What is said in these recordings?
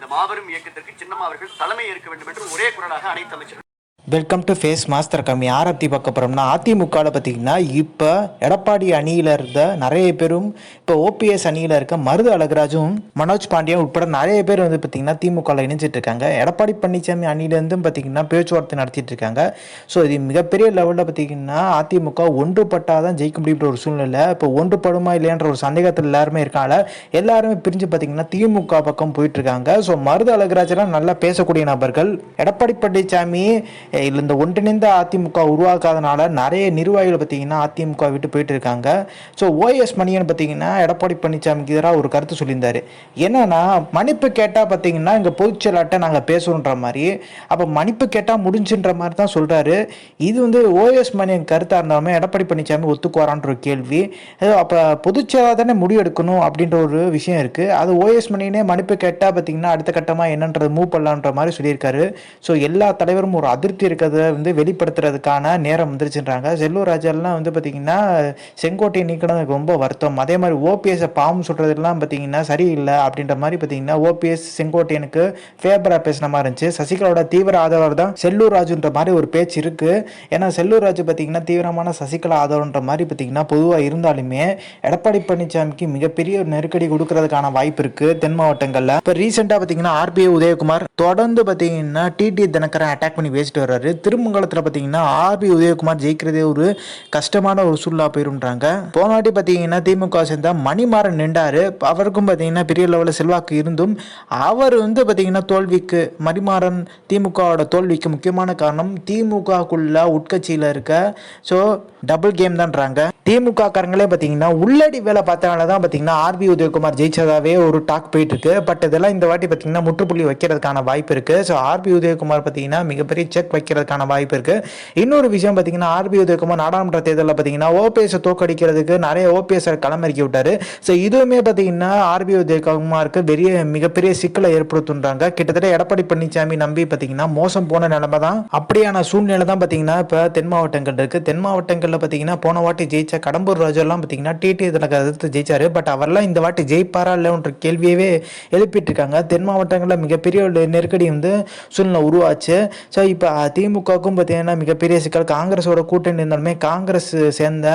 இந்த மாபெரும் இயக்கத்திற்கு சின்னம்மா அவர்கள் தலைமை ஏற்க வேண்டும் என்று ஒரே குரலாக அனைத்து அமைச்சர்கள் வெல்கம் டு ஃபேஸ் மாஸ்டர் கம்மி யாரை பற்றி பார்க்க போகிறோம்னா அதிமுகவில் பார்த்தீங்கன்னா இப்போ எடப்பாடி அணியில் இருந்த நிறைய பேரும் இப்போ ஓபிஎஸ் அணியில் இருக்க மருது அழகராஜும் மனோஜ் பாண்டியன் உட்பட நிறைய பேர் வந்து பார்த்தீங்கன்னா திமுகவில் இணைஞ்சிட்டு இருக்காங்க எடப்பாடி பழனிசாமி அணியிலேருந்தும் பார்த்தீங்கன்னா பேச்சுவார்த்தை நடத்திட்டு இருக்காங்க ஸோ இது மிகப்பெரிய லெவலில் பார்த்தீங்கன்னா அதிமுக ஒன்றுபட்டால் தான் ஜெயிக்க முடியுன்ற ஒரு சூழ்நிலை இப்போ ஒன்றுபடுமா இல்லையான்ற ஒரு சந்தேகத்தில் எல்லாருமே இருக்காங்க. எல்லாருமே பிரிஞ்சு பார்த்தீங்கன்னா திமுக பக்கம் போயிட்டு இருக்காங்க ஸோ மருது அழகராஜெல்லாம் நல்லா பேசக்கூடிய நபர்கள். எடப்பாடி பழனிசாமி இந்த ஒன்றிணைந்த அதிமுக உருவாக்காதனால நிறைய நிர்வாகிகள் பார்த்தீங்கன்னா அதிமுக விட்டு போயிட்டு இருக்காங்க. ஸோ ஓஎஸ் மணியன் பார்த்தீங்கன்னா எடப்பாடி பழனிசாமிக்கு எதிராக ஒரு கருத்து சொல்லியிருந்தார். என்னன்னா மன்னிப்பு கேட்டால் பார்த்தீங்கன்னா இங்கே பொதுச்செயலாட்ட நாங்கள் பேசுகிறோன்ற மாதிரி அப்போ மன்னிப்பு கேட்டால் முடிஞ்சுன்ற மாதிரி தான் சொல்கிறாரு இது வந்து ஓஎஸ் மணியன் கருத்தாக இருந்தாலுமே எடப்பாடி பழனிசாமி ஒத்துக்குவாரான்ற ஒரு கேள்வி. அப்போ பொதுச்செயலாக தானே முடிவெடுக்கணும் அப்படின்ற ஒரு விஷயம் இருக்குது அது ஓஎஸ் மணியனே மன்னிப்பு கேட்டால் பார்த்தீங்கன்னா அடுத்த கட்டமாக என்னன்றது மூவ் பண்ணலான்ற மாதிரி சொல்லியிருக்காரு. ஸோ எல்லா தலைவரும் ஒரு அதிருப்தி இருக்கிறத வந்து வெளிப்படுத்துறதுக்கான நேரம் வந்துருச்சுன்றாங்க. செல்லூர் ராஜாலாம் வந்து பார்த்தீங்கன்னா செங்கோட்டையை நீக்கணும் ரொம்ப வருத்தம். அதே மாதிரி ஓபிஎஸ்ஸை பாவம் சொல்கிறதுலாம் பார்த்தீங்கன்னா சரியில்லை அப்படின்ற மாதிரி பார்த்தீங்கன்னா ஓபிஎஸ் செங்கோட்டையனுக்கு ஃபேவராக பேசின மாதிரி இருந்துச்சு. சசிகலாவோட தீவிர ஆதரவு தான் செல்லூர் ராஜுன்ற மாதிரி ஒரு பேச்சு இருக்குது ஏன்னா செல்லூர் ராஜு பார்த்தீங்கன்னா தீவிரமான சசிகலா ஆதரவுன்ற மாதிரி பார்த்தீங்கன்னா பொதுவாக இருந்தாலுமே எடப்பாடி பழனிசாமிக்கு மிகப்பெரிய நெருக்கடி கொடுக்கறதுக்கான வாய்ப்பு இருக்குது தென் மாவட்டங்களில். இப்போ ரீசெண்டாக பார்த்தீங்கன்னா ஆர்பிஐ உதயகுமார் தொடர்ந்து பார்த்தீங்கன்னா டிடி தினகரன் அட்டாக் பண்ணி பேசிட்டு வர்றாரு. திருமங்கலத்தில் பார்த்தீங்கன்னா ஆர்பி உதயகுமார் ஜெயிக்கிறதே ஒரு கஷ்டமான ஒரு சூழ்நிலை போயிருன்றாங்க. போனாட்டி பார்த்தீங்கன்னா திமுக சேர்ந்தா மணிமாறன் நின்றாரு. அவருக்கும் பார்த்தீங்கன்னா பெரிய லெவலில் செல்வாக்கு இருந்தும் அவர் வந்து பார்த்தீங்கன்னா தோல்விக்கு மணிமாறன் திமுகவோட தோல்விக்கு முக்கியமான காரணம் திமுகக்குள்ள உட்கட்சியில் இருக்க ஸோ டபுள் கேம் தான்றாங்க. திமுக காரங்களே பார்த்தீங்கன்னா உள்ளடி வேலை பார்த்தனால தான் பார்த்தீங்கன்னா ஆர்பி உதயகுமார் ஜெயிச்சதாவே ஒரு டாக் போயிட்டு இருக்கு பட் இதெல்லாம் இந்த வாட்டி பார்த்தீங்கன்னா முற்றுப்புள்ளி வைக்கிறதுக்கான வாய்ப்பு இருக்கு. ஸோ ஆர்பி உதயகுமார் பார்த்தீங்கன்னா மிகப்பெரிய செக் வைக்கிறதுக்கான வாய்ப்பு இருக்கு. இன்னொரு விஷயம் பார்த்தீங்கன்னா ஆர்பி உதயகுமார் நாடாளுமன்ற தேர்தலில் பார்த்தீங்கன்னா ஓபிஎஸ் தோக்கடிக்கிறதுக்கு நிறைய ஓபிஎஸ் களமிறக்கி விட்டாரு. ஸோ இதுவுமே பார்த்தீங்கன்னா ஆர்பி உதயகுமாருக்கு பெரிய மிகப்பெரிய சிக்கலை ஏற்படுத்துன்றாங்க. கிட்டத்தட்ட எடப்பாடி பழனிசாமி நம்பி பார்த்தீங்கன்னா மோசம் போன நிலைமை தான் அப்படியான சூழ்நிலை தான் பார்த்தீங்கன்னா இப்போ தென் மாவட்டங்கள் இருக்கு. தென் மாவட்டங்களில் பார்த்தீங்கன்னா போன வாட்டி ஜெயிச்ச கடம்பூர் ராஜெல்லாம் பார்த்தீங்கன்னா டிடி இதில் எதிர்த்து ஜெயிச்சாரு. பட் அவர்லாம் இந்த வாட்டி ஜெயிப்பாரா இல்லைன்ற கேள்வியவே எழுப்பிட்டு இருக்காங்க தென் மாவட்டங்களில் மிகப்பெரிய ஒரு நெருக்கடி வந்து சூழ்நிலை உருவாச்சு. ஸோ இப்போ திமுகவுக்கும் பார்த்தீங்கன்னா மிகப்பெரிய சிக்கல் காங்கிரஸோட கூட்டணி இருந்தாலுமே காங்கிரஸ் சேர்ந்த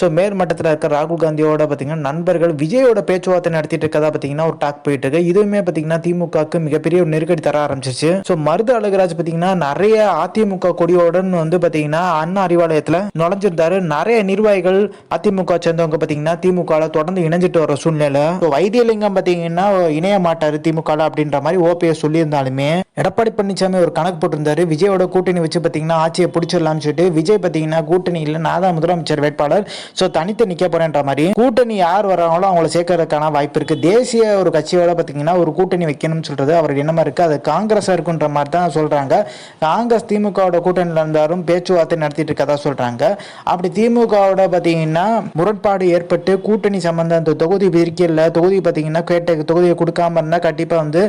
ஸோ மேல்மட்டத்தில் இருக்க ராகுல் காந்தியோட பார்த்தீங்கன்னா நண்பர்கள் விஜயோட பேச்சுவார்த்தை நடத்திட்டு இருக்கதா பார்த்தீங்கன்னா ஒரு டாக் போயிட்டு இருக்கு. இதுவுமே பார்த்தீங்கன்னா திமுகவுக்கு மிகப்பெரிய ஒரு நெருக்கடி தர ஆரம்பிச்சிச்சு ஸோ மருது அழகராஜ் பார்த்தீங்கன்னா நிறைய அதிமுக கொடியோடன் வந்து பார்த்தீங்கன்னா அண்ணா அறிவாலயத்தில் நுழைஞ்சிருந்தாரு. நிறைய நிர்வாகிகள் அதிமுக சேர்ந்தவங்க பார்த்தீங்கன்னா திமுகவில் தொடர்ந்து இணைஞ்சிட்டு வர சூழ்நிலை. வைத்தியலிங்கம் பார்த்தீங்கன்னா இணைய மாட்டாரு திமுக அப்படின்ற மாதிரி ஓபிஎஸ் சொல்லியிருந்தாலுமே எடப்பாடி பழனிசாமி ஒரு கணக்கு போட்டிருந்தாரு. விஜயோட கூட்டணி வச்சு பார்த்தீங்கன்னா ஆட்சியை பிடிச்சிடலாம்னு சொல்லிட்டு விஜய் பார்த்தீங்கன்னா கூட்டணி இல்லை நான் தான் முதலமைச்சர் வேட்பாளர். ஸோ தனித்து நிற்க போறேன்ற மாதிரி கூட்டணி யார் வராங்களோ அவங்கள சேர்க்கறதுக்கான வாய்ப்பு இருக்கு. தேசிய ஒரு கட்சியோட பார்த்தீங்கன்னா ஒரு கூட்டணி வைக்கணும்னு சொல்றது அவர் என்னமா இருக்கு. அது காங்கிரஸ் இருக்குன்ற மாதிரி தான் சொல்றாங்க. காங்கிரஸ் திமுகவோட கூட்டணியில் இருந்தாலும் பேச்சுவார்த்தை நடத்திட்டு இருக்கதா சொல்றாங்க. அப்படி திமுகவோட பார்த்தீங்கன்னா முரண்பாடு ஏற்பட்டு கூட்டணி சம்பந்த அந்த தொகுதி பிரிக்கல தொகுதி பார்த்தீங்கன்னா கேட்ட தொகுதியை கொடுக்காம இருந்தால் கண்டிப்பாக வந்து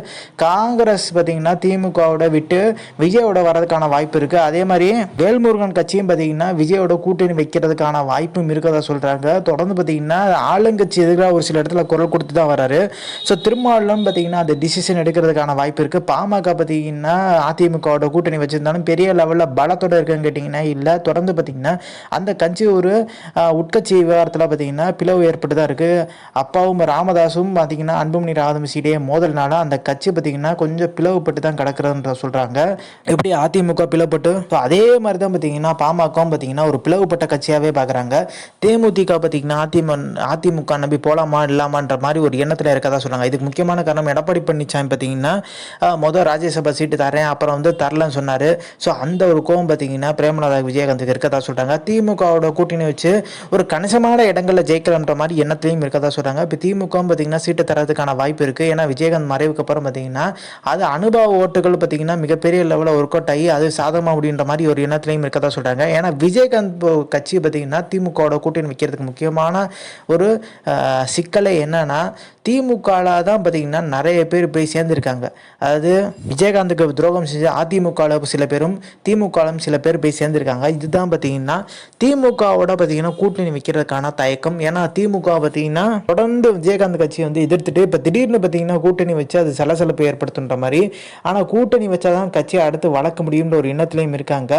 காங்கிரஸ் பார்த்தீங்கன்னா திமுகவோட விட்டு விஜயோட வரதுக்கான வாய்ப்பு இருக்கு. அதே மாதிரி வேல்முருகன் கட்சியும் பார்த்தீங்கன்னா விஜயோட கூட்டணி வைக்கிறதுக்கான வாய்ப்பும் இருக்கதா சொல்றாங்க. தொடர்ந்து பார்த்தீங்கன்னா ஆளுங்கட்சி எதிராக ஒரு சில இடத்துல குரல் கொடுத்து தான் வராரு. ஸோ திருமாவளம் பார்த்தீங்கன்னா அந்த டிசிஷன் எடுக்கிறதுக்கான வாய்ப்பு இருக்கு. பாமக பார்த்தீங்கன்னா அதிமுகவோட கூட்டணி வச்சிருந்தாலும் பெரிய லெவலில் பலத்தோட இருக்குன்னு கேட்டிங்கன்னா இல்லை. தொடர்ந்து பார்த்தீங்கன்னா அந்த கட்சி ஒரு உட்கட்சி விவகாரத்தில் பார்த்தீங்கன்னா பிளவு ஏற்பட்டு தான் இருக்குது அப்பாவும் ராமதாஸும் பார்த்தீங்கன்னா அன்புமணி ராமதாஸ் இடையே மோதல்னால அந்த கட்சி பார்த்தீங்கன்னா கொஞ்சம் பிளவுபட்டு தான் கிடக்கிறதுன்ற சொல்கிறாங்க எப்படி அதிமுக பிளவுபட்டு? ஸோ அதே மாதிரி தான் பார்த்தீங்கன்னா பாமகவும் பார்த்தீங்கன்னா ஒரு பிளவுபட்ட கட்சியாகவே பார்க்குறாங்க தேமுதிக பார்த்தீங்கன்னா அதிமு அதிமுக நம்பி போகலாமா இல்லாமான்ற மாதிரி ஒரு எண்ணத்தில் இருக்கதா சொல்கிறாங்க இதுக்கு முக்கியமான காரணம் எடப்பாடி பழனிசாமி பார்த்தீங்கன்னா மொதல் ராஜ்யசபா சீட்டு தரேன் அப்புறம் வந்து தரலன்னு சொன்னார். ஸோ அந்த ஒரு கோவம் பார்த்தீங்கன்னா பிரேமலதா விஜயகாந்துக்கு இருக்கதா சொல்கிறாங்க திமுகவோட கூட்டணி வச்சு ஒரு கணிசமான இடங்களில் ஜெயிக்கலாம்ன்ற மாதிரி எண்ணத்திலையும் இருக்கதா சொல்கிறாங்க இப்போ திமுகவும் பார்த்தீங்கன்னா சீட்டு தரதுக்கான வாய்ப்பு இருக்குது ஏன்னா விஜயகாந்த் மறைவுக்கு அப்புறம் பார்த்தீங்கன்னா அது அனுபவ ஓட்டுகள் பார்த்தீங்கன்னா மிகப்பெரிய லெவலில் ஒர்க் அவுட் ஆகி அது சாதகமாக அப்படின்ற மாதிரி ஒரு எண்ணத்துலையும் இருக்கதா சொல்கிறாங்க ஏன்னா விஜயகாந்த் கட்சி பார்த்தீங்கன்னா திமுகவோட கூட்டணி வைக்கிறதுக்கு முக்கியமான ஒரு சிக்கலை என்னென்னா என்னன்னா திமுகவில் தான் பார்த்தீங்கன்னா நிறைய பேர் போய் சேர்ந்துருக்காங்க. அதாவது விஜயகாந்துக்கு துரோகம் செஞ்ச அதிமுகவில் சில பேரும் திமுகவிலும் சில பேர் போய் சேர்ந்துருக்காங்க. இதுதான் பார்த்தீங்கன்னா திமுகவோட பார்த்தீங்கன்னா கூட்டணி கூட்டணி வைக்கிறதுக்கான தயக்கம். ஏன்னா திமுக பார்த்தீங்கன்னா தொடர்ந்து விஜயகாந்த் கட்சியை வந்து எதிர்த்துட்டு இப்போ திடீர்னு பார்த்தீங்கன்னா கூட்டணி வச்சு அது சலசலப்பு ஏற்படுத்துன்ற மாதிரி. ஆனால் கூட்டணி வச்சாதான் கட்சியை அடுத்து வளர்க்க முடியும்ன்ற ஒரு எண்ணத்துலையும் இருக்காங்க.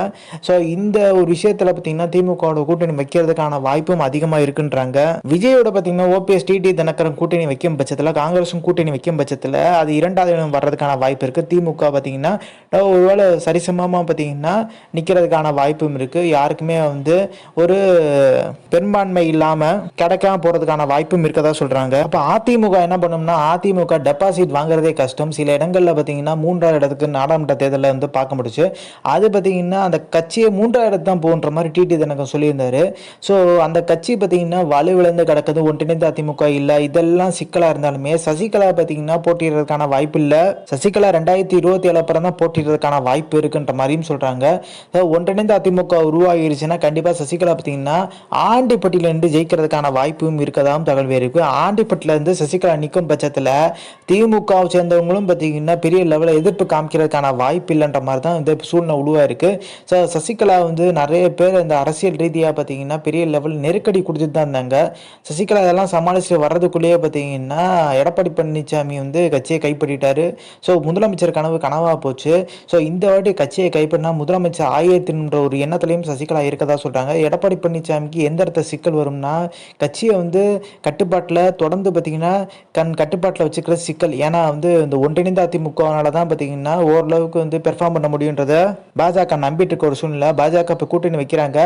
ஸோ இந்த ஒரு விஷயத்தில் பார்த்தீங்கன்னா திமுகவோட கூட்டணி வைக்கிறதுக்கான வாய்ப்பும் அதிகமாக இருக்குன்றாங்க. விஜயோட பார்த்தீங்கன்னா ஓபிஎஸ் டிடி தினகரன் கூட்டணி வைக்கும் பட்சத்தில் காங்கிரஸும் கூட்டணி வைக்கும் பட்சத்தில் அது இரண்டாவது இடம் வர்றதுக்கான வாய்ப்பு இருக்குது திமுக பார்த்தீங்கன்னா ஒருவேளை சரிசமமாக பார்த்தீங்கன்னா நிற்கிறதுக்கான வாய்ப்பும் இருக்குது யாருக்குமே வந்து ஒரு பெரும்பான்மை இல்லாமல் கிடைக்காம போகிறதுக்கான வாய்ப்பும் இருக்கதா சொல்கிறாங்க அப்போ அதிமுக என்ன பண்ணும்னா அதிமுக டெபாசிட் வாங்குறதே கஷ்டம். சில இடங்களில் பார்த்தீங்கன்னா மூன்றாவது இடத்துக்கு நாடாளுமன்ற தேர்தலில் வந்து பார்க்க முடிச்சு. அது பார்த்தீங்கன்னா அந்த கட்சியை மூன்றாவது இடத்து தான் போன்ற மாதிரி டிடி தினகம் சொல்லியிருந்தாரு. ஸோ அந்த கட்சி பார்த்தீங்கன்னா வலுவிழந்து கிடக்குது. ஒன்றிணைந்த அதிமுக இல்லை. இதெல்லாம் சிக்கலாக இருந்தாலுமே சசிகலா பார்த்தீங்கன்னா போட்டியிடுறதுக்கான வாய்ப்பு இல்லை. சசிகலா ரெண்டாயிரத்தி இருபத்தி ஏழு அப்புறம் தான் போட்டியிடுறதுக்கான வாய்ப்பு இருக்குன்ற மாதிரியும் சொல்கிறாங்க ஒன்றிணைந்த அதிமுக உருவாகிருச்சுன்னா கண்டிப்பாக சசிகலா பார்த்தீங்கன்னா ஆண்டிப்பட்டியிலிருந்து ஜெயிக்கிறதுக்கான வாய்ப்பும் இருக்கதாகவும் தகவல் இருக்கு ஆண்டிப்பட்டிலேருந்து சசிகலா நிற்கும் பட்சத்தில் திமுகவை சேர்ந்தவங்களும் பார்த்தீங்கன்னா பெரிய லெவலில் எதிர்ப்பு காமிக்கிறதுக்கான வாய்ப்பு இல்லைன்ற மாதிரி தான் இந்த சூழ்நிலை உழுவாக இருக்குது ஸோ சசிகலா வந்து நிறைய பேர் இந்த அரசியல் ரீதியாக பார்த்தீங்கன்னா பெரிய லெவல் நெருக்கடி கொடுத்துட்டு தான் இருந்தாங்க. சசிகலா இதெல்லாம் சமாளிச்சுட்டு வர்றதுக்குள்ளேயே பார்த்தீங்கன்னா எடப்பாடி பழனிசாமி வந்து கட்சியை கைப்பற்றிட்டாரு. ஸோ முதலமைச்சர் கனவு கனவாக போச்சு. ஸோ இந்த வாட்டி கட்சியை கைப்பற்றினா முதலமைச்சர் ஆயிரத்தின்ற ஒரு எண்ணத்துலையும் சசிகலா இருக்கதா சொல்கிறாங்க எடப்பாடி பழனிசாமிக்கு எந்த இடத்த சிக்கல் வரும்னா கட்சியை வந்து கட்டுப்பாட்டில் தொடர்ந்து பார்த்தீங்கன்னா கண் கட்டுப்பாட்டில் வச்சுக்கிற சிக்கல். ஏன்னா வந்து இந்த ஒன்றிணைந்த அதிமுகனால தான் பார்த்தீங்கன்னா ஓரளவுக்கு வந்து பெர்ஃபார்ம் பண்ண முடியுன்றத பாஜக நம்பிட்டு இருக்க ஒரு சூழ்நிலை. பாஜக இப்போ கூட்டணி வைக்கிறாங்க.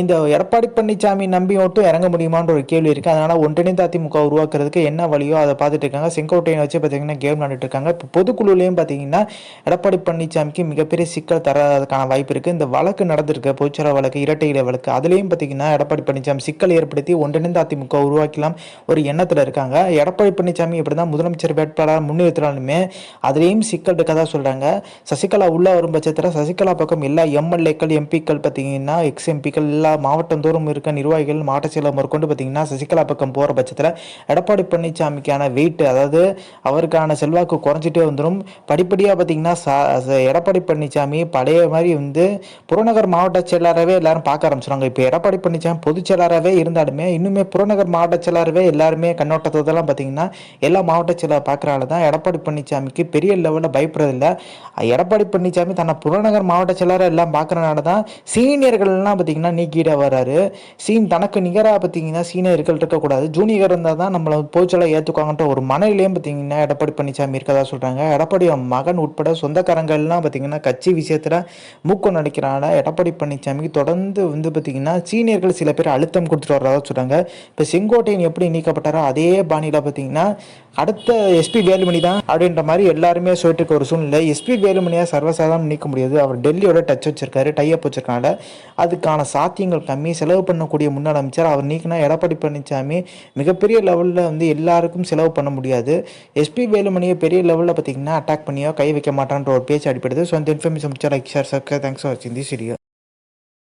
இந்த எடப்பாடி பழனிசாமி நம்பி மட்டும் இறங்க முடியுமான்ற ஒரு கேள்வி இருக்குது அதனால் ஒன்றிணைந்த அதிமுக உருவாக்குறதுக்கு என்ன வழியோ அதை பார்த்துட்டு இருக்காங்க. செங்கோட்டையை வச்சு பார்த்தீங்கன்னா கேம் விளாண்டுட்டு இருக்காங்க. இப்போ பொதுக்குழுலையும் பார்த்தீங்கன்னா எடப்பாடி பழனிசாமிக்கு மிகப்பெரிய சிக்கல் தரதுக்கான வாய்ப்பு இருக்குது இந்த வழக்கு நடந்திருக்கு. பொதுச்சர வழக்கு இரட்டை இலை வழக்கு. அதுலேயும் பார்த்தீங்கன்னா எடப்பாடி பழனிசாமி சிக்கல் ஏற்படுத்தி ஒன்றிணைந்த அதிமுக உருவாக்கலாம் ஒரு எண்ணத்தில் இருக்காங்க. எடப்பாடி பழனிசாமி இப்படி தான் முதலமைச்சர் வேட்பாளர் முன்னிறுத்தினாலுமே அதுலேயும் சிக்கல் இருக்கதா சொல்கிறாங்க சசிகலா உள்ளே வரும் பட்சத்தில் சசிகலா பக்கம் எல்லா எம்எல்ஏக்கள் எம்பிக்கள் பார்த்தீங்கன்னா எக்ஸ் எம்பிக்கள் எல்லா மாவட்டம் தோறும் இருக்க நிர்வாகிகள் மாவட்ட செயலர் முதற்கொண்டு பார்த்தீங்கன்னா சசிகலா பக்கம் போகிற பட்சத்தில் எடப்பாடி பழனிசாமிக்கான வெயிட் அதாவது அவருக்கான செல்வாக்கு குறைஞ்சிட்டே வந்துடும் படிப்படியாக பார்த்தீங்கன்னா ச- எடப்பாடி பழனிசாமி பழைய மாதிரி வந்து புறநகர் மாவட்ட செயலாளரவே எல்லாரும் பார்க்க ஆரம்பிச்சிடுவாங்க இப்போ எடப்பாடி பழனிசாமி பொதுச் செயலாளராகவே இருந்தாலுமே இன்னுமே புறநகர் மாவட்ட செயலாளரவே எல்லாருமே கண்ணோட்டத்தெல்லாம் பார்த்தீங்கன்னா எல்லா மாவட்ட செயலாளர் பார்க்குறால தான் எடப்பாடி பழனிசாமிக்கு பெரிய லெவலில் பயப்படுறதில்ல. எடப்பாடி பழனிசாமி தன்னை புறநகர் மாவட்ட செயலாளர் எல்லாம் பார்க்குறனால தான் சீனியர்கள்லாம் பார்த்தீங்கன்னா நீக்கிட வர்றாரு. சீன் தனக்கு நிகராக பார்த்தீங்கன்னா சீனியர்கள் இருக்கக்கூடாது. ஜூனியர் இருந்தால் தான் நம்மளை போச்சலாக ஏற்றுக்குவாங்கன்ற ஒரு மனநிலையும் பார்த்தீங்கன்னா எடப்பாடி பழனிசாமி இருக்கதா சொல்கிறாங்க எடப்பாடி மகன் உட்பட சொந்தக்காரங்கள்லாம் பார்த்தீங்கன்னா கட்சி விஷயத்தில் மூக்கம் நடிக்கிறாங்க எடப்பாடி பழனிசாமிக்கு தொடர்ந்து வந்து பார்த்தீங்கன்னா சீனியர்கள் சில பேர் அழுத்தம் கொடுத்துட்டு வர்றதா சொல்கிறாங்க இப்போ செங்கோட்டையன் எப்படி நீக்கப்பட்டாரோ அதே பாணியில் பார்த்தீங்கன்னா அடுத்த எஸ்பி வேலுமணி தான் அப்படின்ற மாதிரி எல்லாருமே சொல்லிட்டு இருக்க ஒரு சூழ்நிலை. எஸ்பி வேலுமணியாக சர்வசாதாரணம் நீக்க முடியாது. அவர் டெல்லியோட டச் வச்சிருக்காரு டைப் வச்சிருக்கனால. அதுக்கான சாத்தியங்கள் கம்மி. செலவு பண்ணக்கூடிய முன்னாள் அமைச்சர் அவர் நீக்கினா எடப்பாடி பழனிசாமி மிகப்பெரிய லெவலில் வந்து எல்லாருக்கும் செலவு பண்ண முடியாது. எஸ்பி வேலுமணியை பெரிய லெவலில் பார்த்தீங்கன்னா அட்டாக் பண்ணியோ கை வைக்க மாட்டான்ற ஒரு பேச்சு அடிப்படுது ஸோ அந்த இன்ஃபர்மேஷன் முடிச்சா like share subscribe thanks for வாட்சிங் தி வீடியோ